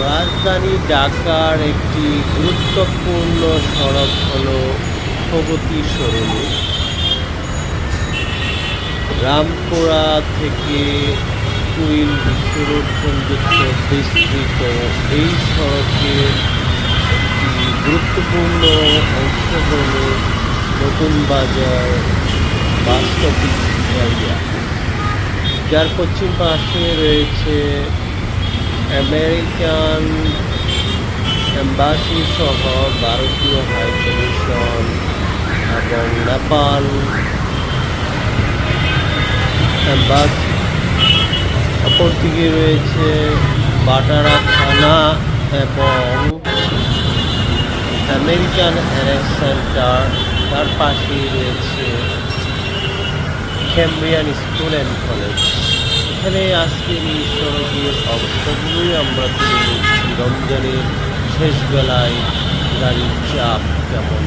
রাজধানী ঢাকার একটি গুরুত্বপূর্ণ সড়ক হল প্রগতি সরণি। রামপুরা থেকে কুইল বিশ্বরোড বিস্তৃত এই সড়কের গুরুত্বপূর্ণ অংশ হল নতুন বাজার বাস্তবিক এরিয়া যার পশ্চিম পাশে রয়েছে আমেরিকান এম্বাসি সহ ভারতীয় হাই কমিশন এবং নেপাল এম্বাসি অপরদিকে রয়েছে বাটারা থানা এবং আমেরিকান অ্যারেস্ট সেন্টার তার পাশেই রয়েছে ক্যাম্ব্রিয়ান স্কুল অ্যান্ড কলেজ এখানে আজকে এই সড়কের অবস্থাগুলোই আমরা তুলে রমজানের শেষবেলায় গাড়ির চাপ কেমন?